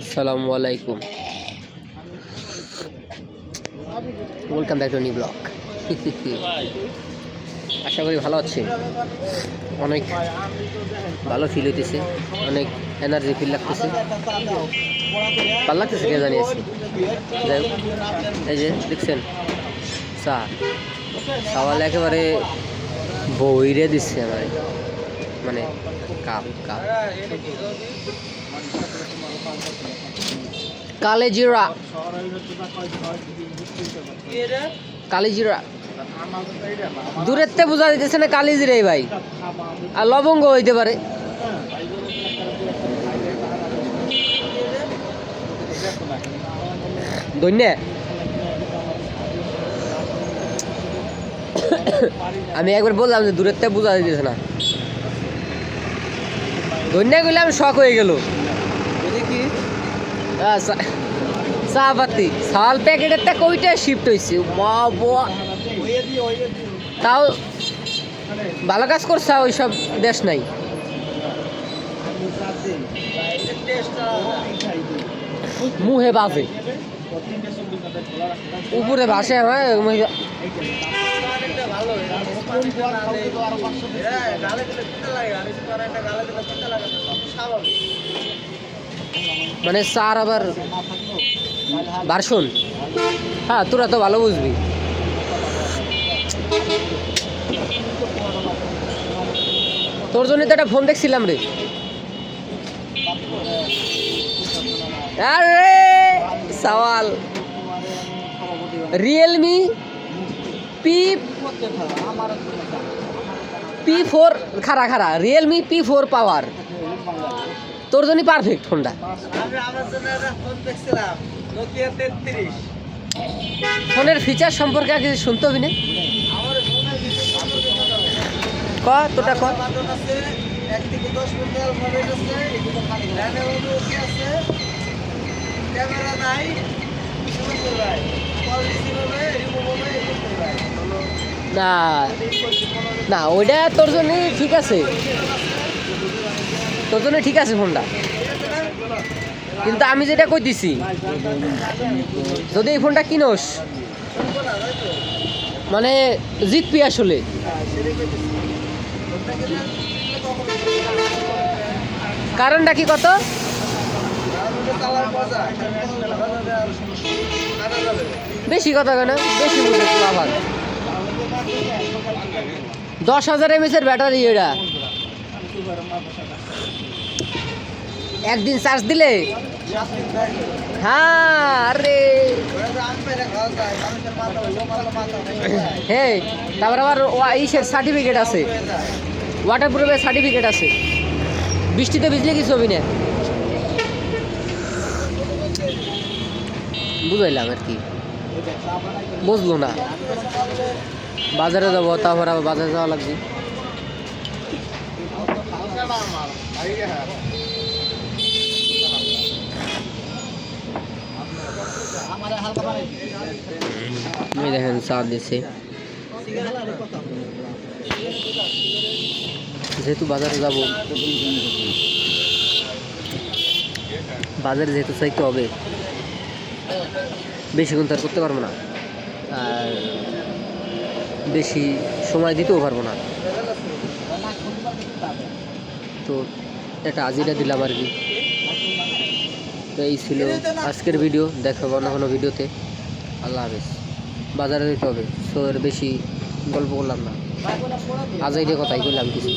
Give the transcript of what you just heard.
আসসালামু আলাইকুম। Welcome back to new blog. আশা করি ভালো আছেন। অনেক ভালো ফিল হইতেছে, অনেক এনার্জি ফিল লাগতেছে। ভালো লাগতেছে কে জানিয়েছি যাই হোক, এই যে দেখছেন, চা। চাওয়ালে একেবারে বইরে দিচ্ছে আমার। মানে কাপ কাপ। কালেজিরা। কালিজিরা। দূরের তে বোঝা দিতেছে না কালিজিরাই ভাই। আর লবঙ্গ হইতে পারে। ধন্যে। আমি একবার বললাম যে দূরের থেকে বোঝা দিতেছে না। ধন্যা গেলে আমি শখ হয়ে গেল চা- পাতি সাল প্যাকেটের টা কইটা শিফট হয়েছে বাবা তাও ভালো কাজ করছে ওই সব দেশ নাই মুহে বাজে উপরে ভাসে আমার মহিলা- মানে স্যার আবার বারশন হ্যাঁ তোরা তো ভালো বুঝবি। তোর জন্য তো একটা ফোন দেখছিলাম রে। আরে, সওয়াল। রিয়েলমি পি পি ফোর খারা খারা রিয়েলমি পি ফোর পাওয়ার তোর জন্য পারফেক্ট ফোনটা ফোনের ফিচার সম্পর্কে আর কিছু শুনতে হবি না? ক তোটা ক? ক্যামেরা নাই না না ওইটা তোর জন্য ঠিক আছে। তোর জন্য ঠিক আছে ফোনটা। কিন্তু আমি যেটা কইতেছি যদি এই ফোনটা কিনোস মানে জিতবি আসলে। কারণটা কি কত? বেশি কথা কেন বেশি আবার। দশ হাজার এমএসের ব্যাটারি এটা। একদিন চার্জ দিলে? হ্যাঁ আরে। আবার ইসের সার্টিফিকেট আছে। ওয়াটার প্রুফের সার্টিফিকেট আছে। বৃষ্টিতে ভিজলে কিছু হবি না বুঝাইলাম আর কি। বুঝলো না। বাজারে যাব, তারপর আবার বাজারে যাওয়া লাগবে। দেখেন চা দিছে। যেহেতু বাজারে যাব, বাজারে যেহেতু চাইতে হবে বেশিক্ষণ তার করতে পারব না। আর বেশি সময় দিতেও পারব না। তো এটা আজিটা দিলাম আর কি। তো এই ছিল আজকের ভিডিও দেখা অন্য কোনো ভিডিওতে আল্লাহ হাফেজ। বাজারে যেতে হবে সো এর বেশি গল্প করলাম না। আজ এই কথাই করলাম কিছু।